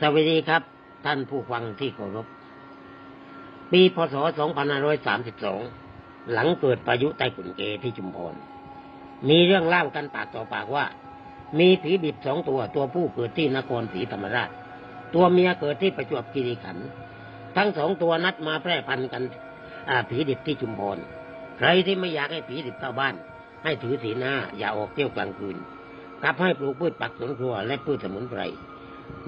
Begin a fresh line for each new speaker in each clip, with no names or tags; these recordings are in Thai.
สวัสดีครับ ท่านผู้ฟังที่เคารพ ปีพศ 2532 หลังเกิดพายุใต้ขุนเกที่ชุมพร มีเรื่องเล่ากันปากต่อปากว่า มีผีดิบสองตัวตัวผู้เกิดที่นครศรีธรรมราช ตัวเมียเกิดที่ประจวบคีรีขันธ์ทั้งสองตัวนัดมาแพร่พันธุ์กันผีดิบที่ชุมพร ใครที่ไม่อยากให้ผีดิบเข้าบ้าน ให้ถือศีลห้าอย่าออกเที่ยวกลางคืนกลับให้ปลูกพืชปักสวนครัวและพืชสมุนไพร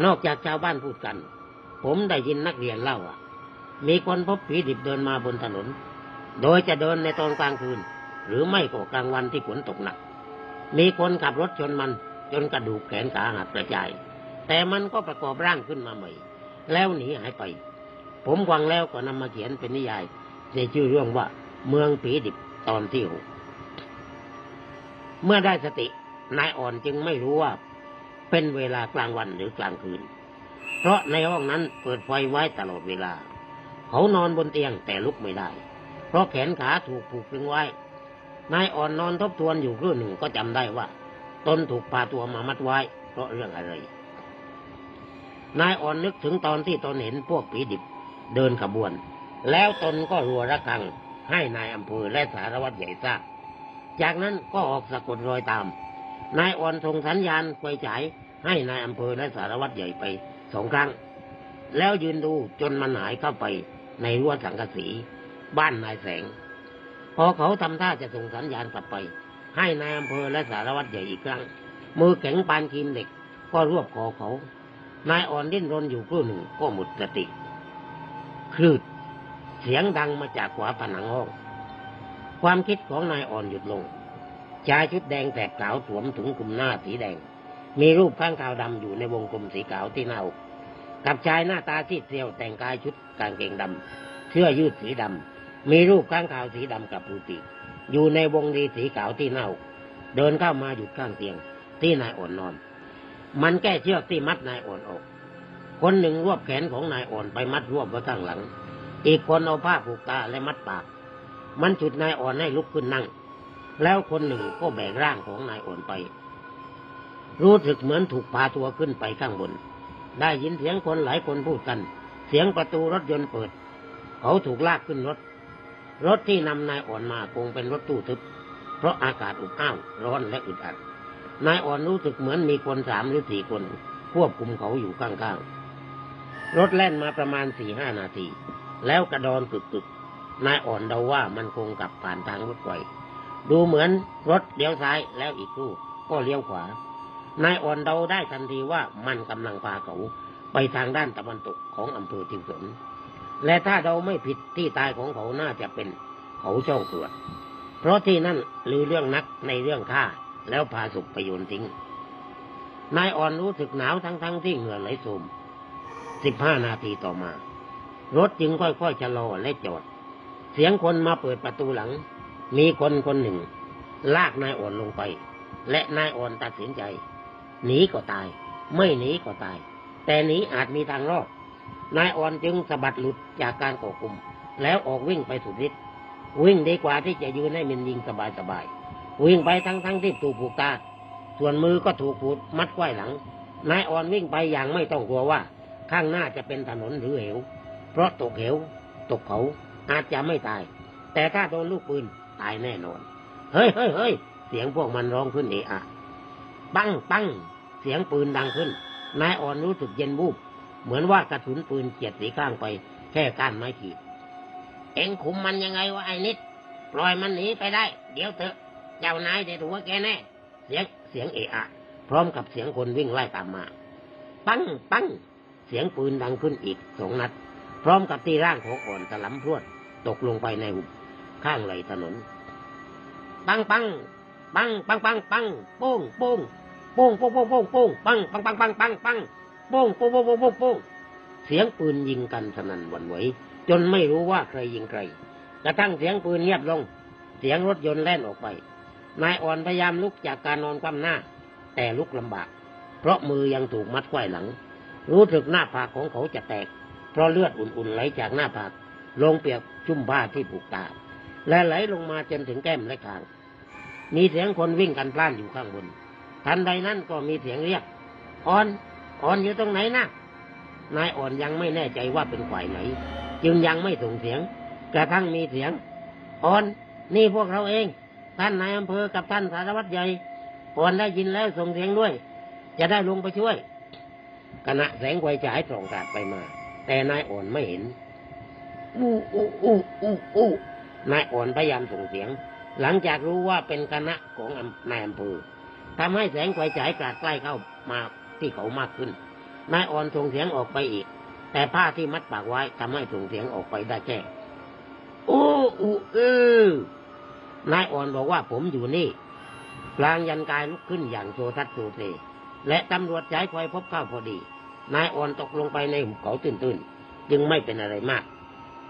นอกจากชาวบ้านพูดกัน ผมได้ยินนักเรียนเล่าอะ มีคนพบผีดิบเดินมาบนถนน โดยจะเดินในตอนกลางคืน หรือไม่ก็กลางวันที่ฝนตกหนัก มีคนขับรถชนมันจนกระดูกแขนขาหักกระจาย แต่มันก็ประกอบร่างขึ้นมาใหม่ แล้วหนีหายไป ผมฟังแล้วก็นำมาเขียนเป็นนิยายในชื่อเรื่องว่า เมืองผีดิบตอนที่หกเมื่อได้สตินายอ่อนจึงไม่รู้ว่า เป็นเวลากลางวันหรือกลางคืน เพราะในห้องนั้นเปิดไฟไว้ตลอดเวลา เขานอนบนเตียงแต่ลุกไม่ได้ เพราะแขนขาถูกผูกตึงไว้ นายอ่อนนอนทบทวนอยู่ครู่หนึ่งก็จำได้ว่า ตนถูกพาตัวมามัดไว้ เพราะเรื่องอะไร นายอ่อนนึกถึงตอนที่ตนเห็นพวกผีดิบเดินขบวน แล้วตนก็รัวระฆังให้นายอำเภอและสารวัตรใหญ่ทราบ จากนั้นก็ออกสะกดรอยตาม นายอ่อนส่งสัญญาณไฟฉายให้นายอำเภอและสารวัตรใหญ่ไปสองครั้ง แล้วยืนดูจนมันหายเข้าไปในรั้วสังกะสี บ้านนายแสง พอเขาทำท่าจะส่งสัญญาณกลับไป ให้นายอำเภอและสารวัตรใหญ่อีกครั้ง มือแข็งปานคีมเหล็กก็รวบคอเขา นายอ่อนดิ้นรนอยู่ครู่หนึ่งก็หมดสติ คลืด เสียงดังมาจากขวาผนังห้อง ความคิดของนายอ่อนหยุดลง ชายชุดแดงแสกขาวสวมถุงคลุมหน้าสีแดง มีรูปข้างขาวดำอยู่ในวงกลมสีขาวที่หน้าอกกับชายหน้าตาซีดเซียวแต่งกายชุดกางเกงดำเสื้อยืดสีดำมีรูปข้างขาวสีดำกับผูปีกอยู่ในวงรีสีขาวที่หน้าอกเดินเข้ามาหยุดข้างเตียงที่นายอ่อนนอน มันแก้เชือกที่มัดนายอ่อนออก คนหนึ่งรวบแขนของนายอ่อนไปมัดรวบไว้ข้างหลัง อีกคนเอาผ้าผูกตาและมัดปาก มันฉุดนายอ่อนให้ลุกขึ้นนั่ง แล้วคนหนึ่งก็แบกร่างของนายอ่อนไป รู้สึกเหมือนถูกพาตัวขึ้นไปข้างบน ได้ยินเสียงคนหลายคนพูดกัน เสียงประตูรถยนต์เปิด เขาถูกลากขึ้นรถ รถที่นำนายอ่อนมาคงเป็นรถตู้ทึบ เพราะอากาศอบอ้าวร้อนและอึดอัด นายอ่อนรู้สึกเหมือนมีคนสามหรือสี่คน ควบคุมเขาอยู่ข้างๆ รถแล่นมาประมาณสี่ห้านาที แล้วกระดอนกึกๆนายอ่อนเดาว่ามันคงกลับผ่านทางรถไฟ ดูเหมือนรถเลี้ยวซ้ายแล้วอีกครู่ก็เลี้ยวขวานายอ่อนเดาได้ทันทีว่ามันกำลังพาเขาไปทางด้านตะวันตกของอำเภอทิวสนและถ้าเราไม่ผิดที่ตายของเขาน่าจะเป็นเขาช่องตรวจเพราะที่นั่นลือเรื่องนักในเรื่องฆ่าแล้วพาศพไปโยนทิ้ง นายอ่อนรู้สึกหนาวทั้งๆทที่เหงื่อไหลโสมสิบห้านาทีต่อมา รถจึงค่อยๆชะลอและจอด เสียงคนมาเปิดประตูหลัง มีคนคนหนึ่ง ลากนายอ่อนลงไป และนายอ่อนตัดสินใจ หนีก็ตาย ไม่หนีก็ตาย แต่หนีอาจมีทางรอดนายอ่อนจึงสะบัดหลุดจากการก่อกลุ่ม แล้วออกวิ่งไปสุดฤทธิ์วิ่งดีกว่าที่จะยืนให้มันยิงสบายๆวิ่งไปทั้งๆทที่ถูกผูกตาส่วนมือก็ถูกผูดมัดไขว้หลัง นายอ่อนวิ่งไปอย่างไม่ต้องกลัวว่า ข้างหน้าจะเป็นถนนหรือเหว เพราะตกเหว ตกเขาอาจจะไม่ตาย แต่ถ้าโดนลูกปืน ตายแน่นอน เฮ้ยเฮ้ยเฮ้ยเสียงพวกมันร้องขึ้นเอะอะปังปังเสียงปืนดังขึ้น นายอ่อนรู้สึกเย็นบูบเหมือนว่ากระสุนปืนเจียดสีข้างไป แค่ก้านไม้ขีด เอ็งคุมมันยังไงวะไอ้นิด ปล่อยมันหนีไปได้ เดี๋ยวเถอะ เจ้านายได้ตัวแกแน่ เสียงเสียงเอะอะพร้อมกับเสียงคนวิ่งไล่ตามมา ปังปังเสียงปืนดังขึ้นอีกสองนัด พร้อมกับตีร่างของอ่อนตะล้ำพรวดตกลงไปในหุบ ข้างไหลถนน ปังปังปังปังปังปังโป้งโป้งโป้งโป้งโป้งโป้งโป้งปังปังปังปังปังปังโป้งโป้งโป้งโป้งโป้งป้งเสียงปืนยิงกันสนั่นหวั่นไหวจนไม่รู้ว่าใครยิงใครกระทั่งเสียงปืนเงียบลง เสียงรถยนต์แล่นออกไป นายอ่อนพยายามลุกจากการนอนคว่ำหน้า แต่ลุกลำบาก เพราะมือยังถูกมัดไขว้หลัง รู้สึกหน้าผากของเขาจะแตก เพราะเลือดอุ่นๆไหลจากหน้าผากลงเปียกชุ่มผ้าที่ผูกตา และไหลลงมาจนถึงแก้มและคาง มีเสียงคนวิ่งกันพล่านอยู่ข้างบน ทันใดนั้นก็มีเสียงเรียกอ่อนอ่อนอยู่ตรงไหนนะนายอ่อนยังไม่แน่ใจว่าเป็นฝ่ายไหน จึงยังไม่ส่งเสียง กระทั่งมีเสียงอ่อนนี่พวกเราเอง ท่านนายอำเภอกับท่านสารวัตรใหญ่อ่อนได้ยินแล้วส่งเสียงด้วย จะได้ลงไปช่วยขณะแสงไฟฉายส่องกาดไปมา แต่นายอ่อนไม่เห็นอู้อู้อู้อู้อู้ นายอ่อนพยายามส่งเสียง หลังจากรู้ว่าเป็นคณะของอำนายอำเภอทำให้แสงไฟฉายกราดใกล้เข้ามาที่เขามากขึ้น นายอ่อนส่งเสียงออกไปอีก แต่ผ้าที่มัดปากไว้ทำให้ส่งเสียงออกไปได้แค่อู้อู้เออนายอ่อนบอกว่าผมอยู่นี่พลางยันกายลุกขึ้นอย่างโซทัดโซเซและตำรวจใช้ไฟพบเข้าพอดี นายอ่อนตกลงไปในหุบเขาตื้นๆ จึงไม่เป็นอะไรมาก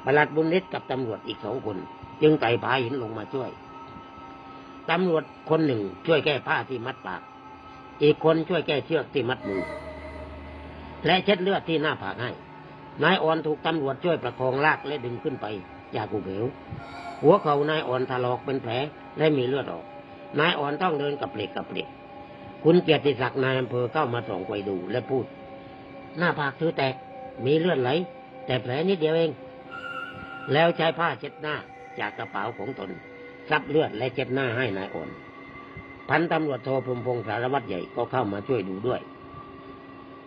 ประหลัดบุญฤทธิ์กับตำรวจอีกสองคน จึงไต่ผาหินลงมาช่วยตำรวจคนหนึ่งช่วยแก้ผ้าที่มัดปาก อีกคนช่วยแก้เชือกที่มัดมือ และเช็ดเลือดที่หน้าผากให้ นายอ่อนถูกตำรวจช่วยประคองลากและดึงขึ้นไปจากกูเหวหัวเขานายอ่อนถลอกเป็นแผลและมีเลือดออก นายอ่อนต้องเดินกับเปลกกับเปลกคุณเกียรติศักดิ์นายอำเภอเข้ามาส่องไฟดูและพูด หน้าผากเธอแตก มีเลือดไหล แต่แผลนิดเดียวเอง แล้วใช้ผ้าเช็ดหน้า จากกระเป๋าของตนซับเลือดและเช็ดหน้าให้นายอ่อนพันตำรวจโทพรมพงศ์สารวัตรใหญ่ก็เข้ามาช่วยดูด้วย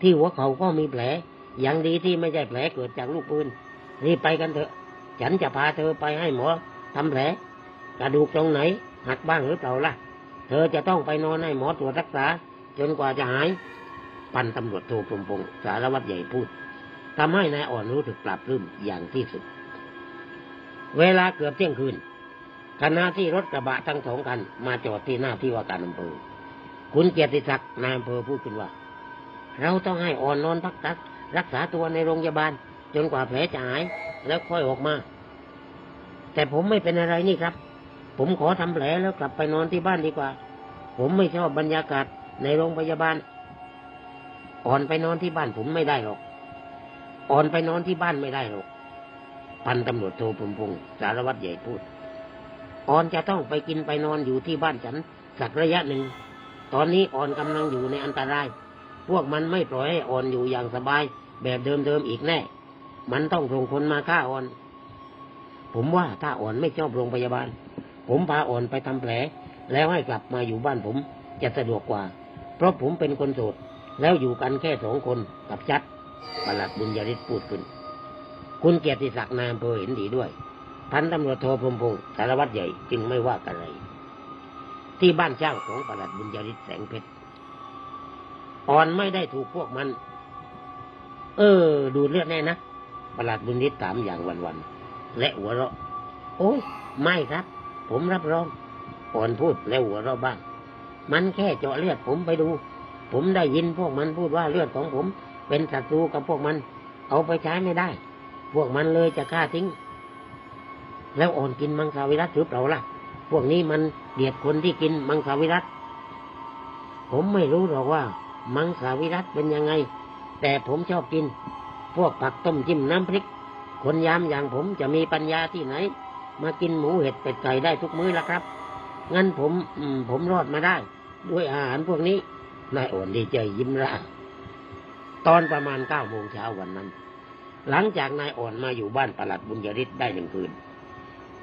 ที่หัวเขาก็มีแผลอย่างดีที่ไม่ใช่แผลเกิดจากลูกปืนรีบไปกันเถอะ ฉันจะพาเธอไปให้หมอทำแผล กระดูกตรงไหน หักบ้างหรือเปล่าล่ะ เธอจะต้องไปนอนให้หมอตรวจรักษา จนกว่าจะหาย พันตำรวจโทพรมพงศ์สารวัตรใหญ่พูดทำให้นายอ่อนรู้สึกปรับปลื้มอย่างที่สุด เวลาเกือบเที่ยงคืนขณะที่รถกระบะทั้งสองคัน มาจอดที่หน้าที่ว่าการอำเภอ คุณเกียรติศักดิ์นายอำเภอพูดขึ้นว่า เราต้องให้อ่อนนอนพักรักรักษาตัวในโรงพยาบาล จนกว่าแผลจะหายแล้วค่อยออกมา แต่ผมไม่เป็นอะไรนี่ครับ ผมขอทำแผลแล้วกลับไปนอนที่บ้านดีกว่า ผมไม่ชอบบรรยากาศในโรงพยาบาล อ่อนไปนอนที่บ้านผมไม่ได้หรอก อ่อนไปนอนที่บ้านไม่ได้หรอก พันตำรวจโทพรมพงศ์สารวัตรใหญ่พูดอ่อนจะต้องไปกินไปนอนอยู่ที่บ้านฉันสักระยะหนึ่ง ตอนนี้อ่อนกำลังอยู่ในอันตราย พวกมันไม่ปล่อยให้อ่อนอยู่อย่างสบาย แบบเดิมๆอีกแน่ มันต้องส่งคนมาฆ่าอ่อน ผมว่าถ้าอ่อนไม่ชอบโรงพยาบาล ผมพาอ่อนไปทำแผล แล้วให้กลับมาอยู่บ้านผมจะสะดวกกว่า เพราะผมเป็นคนโสดแล้วอยู่กันแค่สองคนกับชัดประหลัดบุญยริศพูดขึ้น คุณเกียรติศักดิ์นายอำเภอเห็นดีด้วย พันตำรวจโทพรมพงศ์สารวัตรใหญ่จึงไม่ว่ากันอะไร ที่บ้านเช่าของประหลัดบุญยริศแสงเพชรอ่อนไม่ได้ถูกพวกมัน เออ ดูเลือดแน่นะประหลัดบุญยริศถามอย่างวันๆและหัวเราะ โอ้ยไม่ครับ ผมรับรองอ่อนพูดแล้วหัวเราะบ้าง มันแค่เจาะเลือดผมไปดู ผมได้ยินพวกมันพูดว่าเลือดของผม เป็นศัตรูกับพวกมัน เอาไปใช้ไม่ได้ พวกมันเลยจะฆ่าทิ้ง แล้วอ่อนกินมังสวิรัตหรือเปล่าล่ะ พวกนี้มันเดียดคนที่กินมังสวิรัตผมไม่รู้หรอกว่า มังสวิรัตเป็นยังไง แต่ผมชอบกิน พวกผักต้มจิ้มน้ำพริก คนยามอย่างผมจะมีปัญญาที่ไหน มากินหมูเห็ดเป็ดไก่ได้ทุกมื้อละครับ งั้นผมผมรอดมาได้ ด้วยอาหารพวกนี้นายอ่อนดีใจยิ้มร่าตอนประมาณเก้าโมงเช้าวันนั้น หลังจากนายอ่อนมาอยู่บ้านประหลัดบุญยริศได้หนึ่งคืน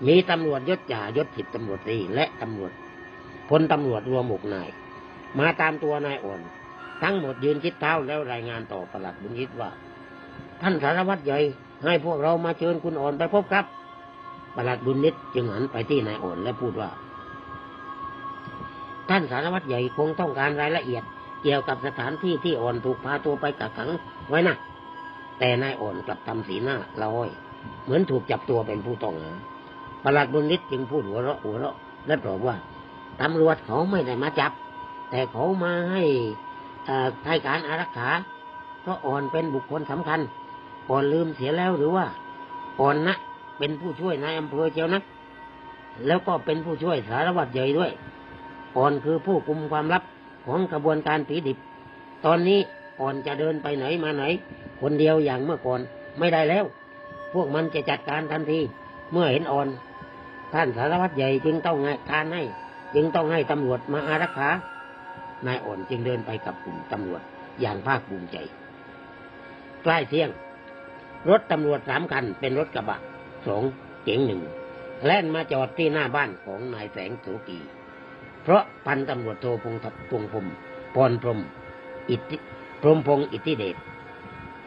มีตำรวจยศจ่ายศสิบตำรวจตีและตำรวจพลตำรวจรวมหกนาย มาตามตัวนายอ่อน ทั้งหมดยืนคิดเท้าแล้วรายงานต่อประหลัดบุญยริศว่า ท่านสารวัตรใหญ่ให้พวกเรามาเชิญคุณอ่อนไปพบครับประหลัดบุญนิตจึงหันไปที่นายอ่อนและพูดว่า ท่านสารวัตรใหญ่คงต้องการรายละเอียด เกี่ยวกับสถานที่ที่อ่อนถูกพาตัวไปกักขังไว้นะ แต่นายอ่อนกลับทำสีหน้าละห้อย เหมือนถูกจับตัวเป็นผู้ต้องหาประหลัดบุญนิตจึงพูดหัวเราะหัวเราะและตอบว่าตำรวจเขาไม่ได้มาจับ แต่เขามาให้เอ่อให้การอารักขาเพราะอ่อนเป็นบุคคลสำคัญ อ่อนลืมเสียแล้วหรือว่า อ่อนนะเป็นผู้ช่วยนายอำเภอเชียวนะแล้วก็เป็นผู้ช่วยสารวัตรใหญ่ด้วย อ่อนคือผู้กุมความลับของกระบวนการผีดิบ ตอนนี้อ่อนจะเดินไปไหนมาไหน คนเดียวอย่างเมื่อก่อนไม่ได้แล้ว พวกมันจะจัดการทันที เมื่อเห็นอ่อน ท่านสารวัตรใหญ่จึงต้องให้การให้ จึงต้องให้ตำรวจมาอารักขานายอ่อนจึงเดินไปกับกลุ่มตำรวจอย่างภาคภูมิใจตกล้เที่ยง รถตำรวจสามคันเป็นรถกระบะสองเก๋งหนึ่งแล่นมาจอดที่หน้าบ้านของนายแสงโสกี เพราะพันตำรวจโทพงศ์พงศ์พรมพรพรหมอิทธิพรหมพงอิทธิเดช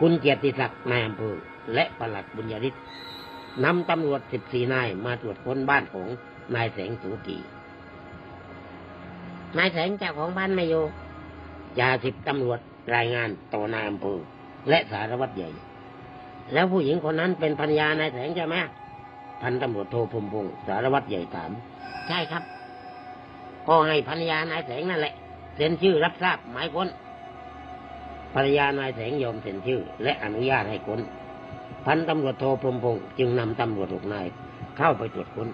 คุณเกียรติศักดิ์นายอำเภอและปลัดบุญญาฤทธิ์นำตำรวจสิบสี่นายมาตรวจค้นบ้านของนายแสงโสกีนายแสงเจ้าของบ้านไม่อยู่จ่าสิบตำรวจรายงานต่อนายอำเภอและสารวัตรใหญ่ แล้วผู้หญิงคนนั้นเป็นภรรยานายแสงใช่ไหมพันตำรวจโทพมพงศ์สารวัตรใหญ่ถาม ใช่ครับ ก็ให้ภรรยานายแสงนั่นแหละ เซ็นชื่อรับทราบหมายค้น ภรรยานายแสงยอมเซ็นชื่อ และอนุญาตให้ค้น พันตำรวจโทพรมพงศ์จึงนำตำรวจหกนายเข้าไปตรวจค้น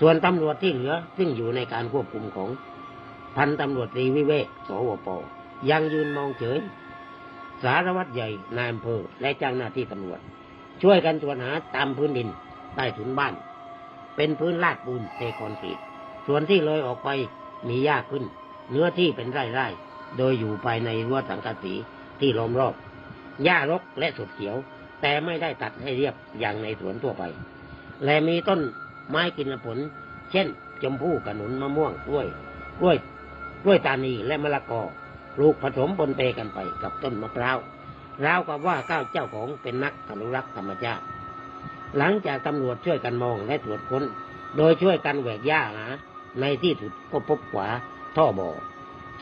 ส่วนตำรวจที่เหลือซึ่งอยู่ในการควบคุมของ พันตำรวจตรีวิเวกสวปยังยืนมองเฉย สารวัตรใหญ่นายอำเภอและเจ้าหน้าที่ตำรวจ ช่วยกันตรวจหาตามพื้นดินใต้ถุนบ้าน เป็นพื้นลาดปูนเทคอนกรีตส่วนที่เลยออกไปมีหญ้าขึ้น เนื้อที่เป็นไร่ๆ โดยอยู่ภายในรั้วสังกะสีที่ล้อมรอบ หญ้ารกและสดเขียว แต่ไม่ได้ตัดให้เรียบอย่างในสวนทั่วไป และมีต้นไม้กินผล เช่น จมพู่ขนุนมะม่วงกล้วยกล้วยกล้วยตานีและมะละกอปลูกผสมปนเปกันไปกับต้นมะพร้าวราวกับว่าก้าวเจ้าของเป็นนักอนุรักษ์ธรรมชาติหลังจากตำรวจช่วยกันมองและตรวจค้น โดยช่วยกันแหวกหญ้าหาในที่สุดก็พบขวาท่อบ่อ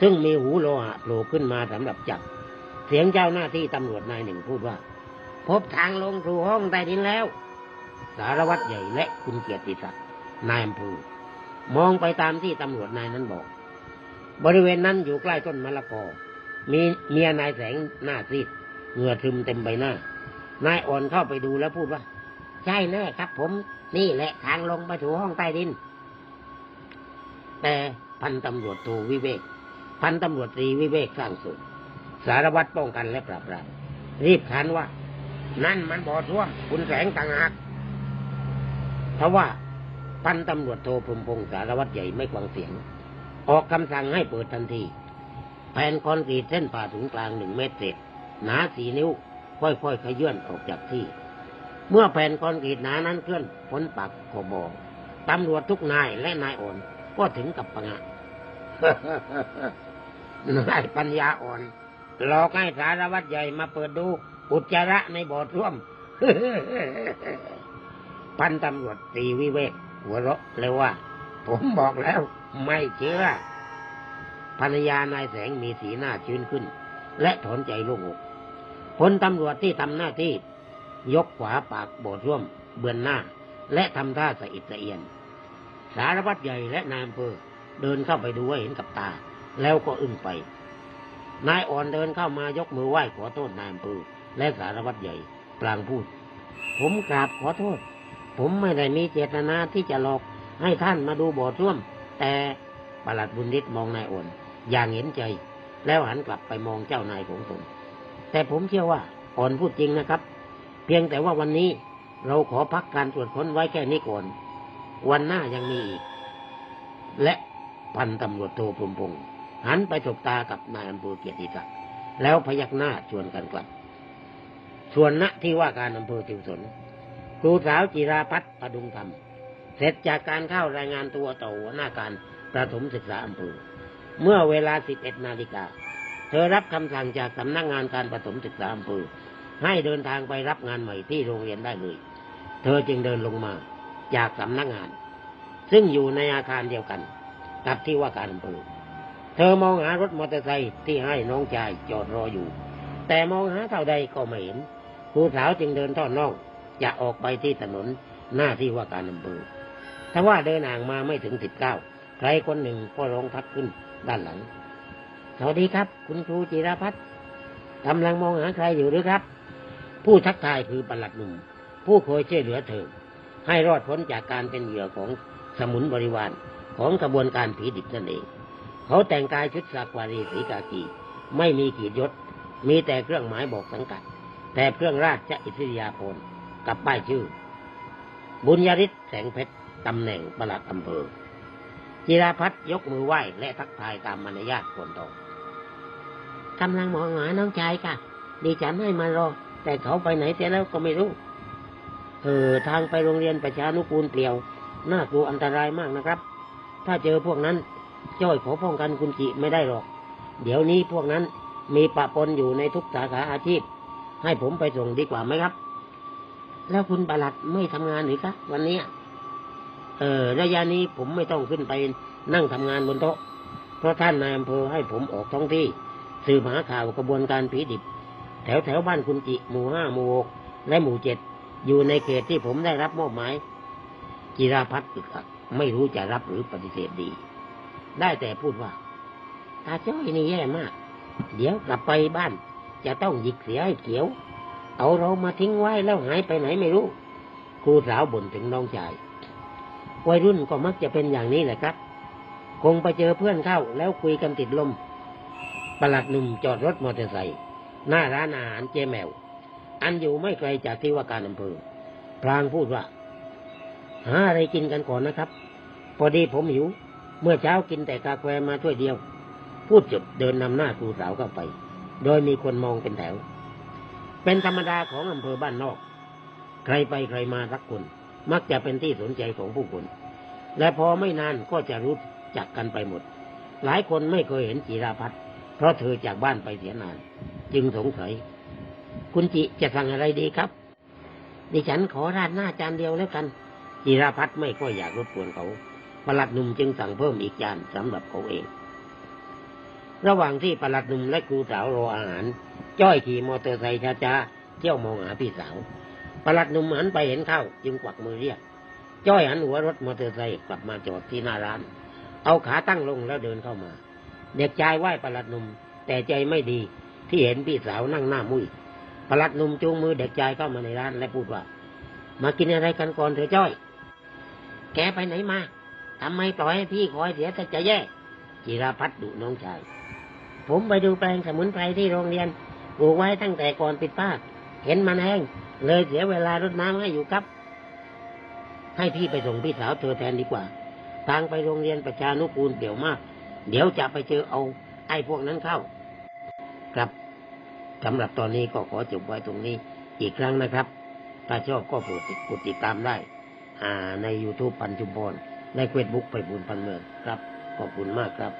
ซึ่งมีหูโลหะโผล่ขึ้นมาสำหรับจับ เสียงเจ้าหน้าที่ตำรวจนายหนึ่งพูดว่า พบทางลงสู่ห้องใต้ดินแล้ว สารวัตรใหญ่และคุณเกียรติศักดิ์นายอำเภอมองไปตามที่ตำรวจนายนั้นบอก บริเวณนั้นอยู่ใกล้ต้นมะละกอ มีเมียนายแสงหน้าซีดเหงื่อทึมเต็มใบหน้านายอ่อนเข้าไปดูแล้วพูดว่า ใช่แน่ครับ ผม นี่แหละทางลงไปถูห้องใต้ดิน แต่พันตำรวจโทวิเวก พันตำรวจตรีวิเวกสร้างสุขสารวัตรป้องกันและปราบปรามรีบขานว่า นั่นมันบ่อท่วมคุณแสงต่างหากเพราะว่าพันตำรวจโทพรมพงศ์สารวัตรใหญ่ไม่กวางเสียง ออกคำสั่งให้เปิดทันที แผ่นคอนกรีตเส้นผ่าศูนย์กลางหนึ่งเมตรเศษหนาสีนิ้ว ค่อยๆขยื่นออกจากที่ เมื่อแผ่นคอนกรีตหนานั้นเคลื่อนพ้นปากขบอตำรวจทุกนายและนายอ่อนก็ถึงกับปังะ นายปัญญาอ่อนหลอกให้สารวัตรใหญ่มาเปิดดูอุจจาระในบ่อท่วม พันตำรวจตีวิเวกหัวเราะเลยว่า ผมบอกแล้วไม่เชื่อภรรยานายแสงมีสีหน้าชื้นขึ้น และถอนใจโล่งอกพลตำรวจที่ทำหน้าที่ ยกขวาปากโบดร่วม เบือนหน้า และทำท่าสะอิดสะเอียน สารวัตรใหญ่และนายอำเภอเดินเข้าไปดูให้เห็นกับตา แล้วก็อึ้งไป นายอ่อนเดินเข้ามายกมือไหว้ขอโทษนายอำเภอและสารวัตรใหญ่พลางพูด ผมกราบขอโทษ ผมไม่ได้มีเจตนาที่จะหลอกให้ท่านมาดูบ่อท่วม แต่ประหลัดบุญฤทธิ์มองนายอ่อนอย่างเห็นใจ แล้วหันกลับไปมองเจ้านายของตนแต่ผมเชื่อว่าอ่อนพูดจริงนะครับ เพียงแต่ว่าวันนี้เราขอพักการตรวจค้นไว้แค่นี้ก่อน วันหน้ายังมีอีก และพันตำรวจโทพรมพงศ์ หันไปสบตากับนายอำเภอเกียรติศักดิ์แล้วพยักหน้าชวนกันกลับ ส่วนณที่ว่าการอำเภอติวสนครูสาวจิราพัฒน์พดุงธรรม เสร็จจากการเข้ารายงานตัวต่อหัวหน้าการประถมศึกษาอำเภอ เมื่อเวลา 11 นาฬิกา เธอรับคำสั่งจากสำนักงานการประถมศึกษาอำเภอ ให้เดินทางไปรับงานใหม่ที่โรงเรียนได้เลย เธอจึงเดินลงมาจากสำนักงาน ซึ่งอยู่ในอาคารเดียวกัน กับที่ว่าการอำเภอ เธอมองหารถมอเตอร์ไซค์ที่ให้น้องชายจอดรออยู่ แต่มองหาเท่าใดก็ไม่เห็นครูสาวจึงเดินทอดน่องจะออกไปที่ถนนหน้าที่ว่าการอำเภอถ้าว่าเดินห่างมาไม่ถึงสิบเก้าใครคนหนึ่งก็ร้องทักขึ้นด้านหลัง สวัสดีครับ คุณครูจิรพัฒน์กำลังมองหาใครอยู่หรือครับ ผู้ทักทายคือปลัดหนุ่ม ผู้เคยช่วยเหลือเธอ ให้รอดพ้นจากการเป็นเหยื่อของสมุนบริวารของกระบวนการผีดิบนั่นเอง เขาแต่งกายชุดสากวารีสีกากี ไม่มีขีดยศ มีแต่เครื่องหมายบอกสังกัด แต่เครื่องราชอิสริยาภรณ์กับป้ายชื่อ บุญยริศแสงเพชรตำแหน่งประหลัดอำเภอ จิราพัฒน์ยกมือไหว้และทักทายตามมารยาทคนโตกำลังมองหาน้องชายค่ะดิฉันให้มารอ แต่เขาไปไหนเสียแล้วก็ไม่รู้ เออทางไปโรงเรียนประชานุกูลเปลี่ยว น่ากลัวอันตรายมากนะครับ ถ้าเจอพวกนั้น จ้อยขอป้องกันคุณจิไม่ได้หรอก เดี๋ยวนี้พวกนั้นมีปะปนอยู่ในทุกสาขาอาชีพ ให้ผมไปส่งดีกว่าไหมครับ แล้วคุณประหลัดไม่ทำงานหรือครับวันนี้ เออระยะนี้ผมไม่ต้องขึ้นไปนั่งทำงานบนโต๊ะ เพราะท่านนายอำเภอให้ผมออกท้องที่ สืบหาข่าวกระบวนการผีดิบ แถวแถวบ้านคุณจิหมู่ห้าหมู่หกและหมู่เจ็ดอยู่ในเขตที่ผมได้รับมอบหมายจิราพัฒน์อึกอักไม่รู้จะรับหรือปฏิเสธดี ได้แต่พูดว่า ตาจ้อยนี่แย่มาก เดี๋ยวกลับไปบ้าน จะต้องหยิกเสียให้เขียว เอาเรามาทิ้งไว้แล้วหายไปไหนไม่รู้ ครูสาวบ่นถึงน้องชายวัยรุ่นก็มักจะเป็นอย่างนี้แหละครับ คงไปเจอเพื่อนเข้าแล้วคุยกันติดลมประหลัดหนุ่มจอดรถมอเตอร์ไซค์หน้าร้านอาหารเจแมว อันอยู่ไม่ไกลจากที่ว่าการอำเภอพลางพูดว่า หาอะไรกินกันก่อนนะครับ พอดีผมหิว เมื่อเช้ากินแต่กาแฟมาถ้วยเดียว พูดจบเดินนำหน้าครูสาวเข้าไป โดยมีคนมองเป็นแถว เป็นธรรมดาของอำเภอบ้านนอก ใครไปใครมารักคน มักจะเป็นที่สนใจของผู้คน และพอไม่นานก็จะรู้จักกันไปหมด หลายคนไม่เคยเห็นจีราพัฒเพราะเธอจากบ้านไปเสียนาน จึงสงสัย คุณจิจะสั่งอะไรดีครับ ดิฉันขอราดหน้าจานเดียวแล้วกันจีราพัฒไม่ค่อยอยากรบกวนเขา ประหลัดหนุ่มจึงสั่งเพิ่มอีกจานสำหรับเขาเอง ระหว่างที่ประหลัดหนุ่มและครูสาวรออาหาร จ้อยขี่มอเตอร์ไซค์ช้าๆเที่ยวมองหาพี่สาวประหลัดหนุ่มหันไปเห็นเข้าจึงกวักมือเรียก จ้อยหันหัวรถมอเตอร์ไซค์กลับมาจอดที่หน้าร้าน เอาขาตั้งลงแล้วเดินเข้ามา เด็กชายไหว้ประหลัดหนุ่ม แต่ใจไม่ดีที่เห็นพี่สาวนั่งหน้ามุ้ยประหลัดหนุ่มจูงมือเด็กชายเข้ามาในร้านและพูดว่า มากินอะไรกันก่อนเถอะจ้อย แกไปไหนมา ทำไมปล่อยให้พี่คอยเสียแต่จะแย่จิราพัฒน์ดุน้องชาย ผมไปดูแปลงสมุนไพรที่โรงเรียนปลูกไว้ตั้งแต่ก่อนปิดภาค เห็นมันแห้ง เลยเสียเวลารดน้ำให้อยู่ครับ ให้พี่ไปส่งพี่สาวเธอแทนดีกว่า ทางไปโรงเรียนประชานุกูลเปี่ยวมาก เดี๋ยวจะไปเจอเอาไอ้พวกนั้นเข้า ครับสำหรับตอนนี้ก็ขอจบไว้ตรงนี้ อีกครั้งนะครับ ถ้าชอบก็โปรดกดติดตามได้ ใน YouTube ปันจุมพร ในเฟซบุ๊กไปบุญพันเมืองครับ ขอบคุณมากครับ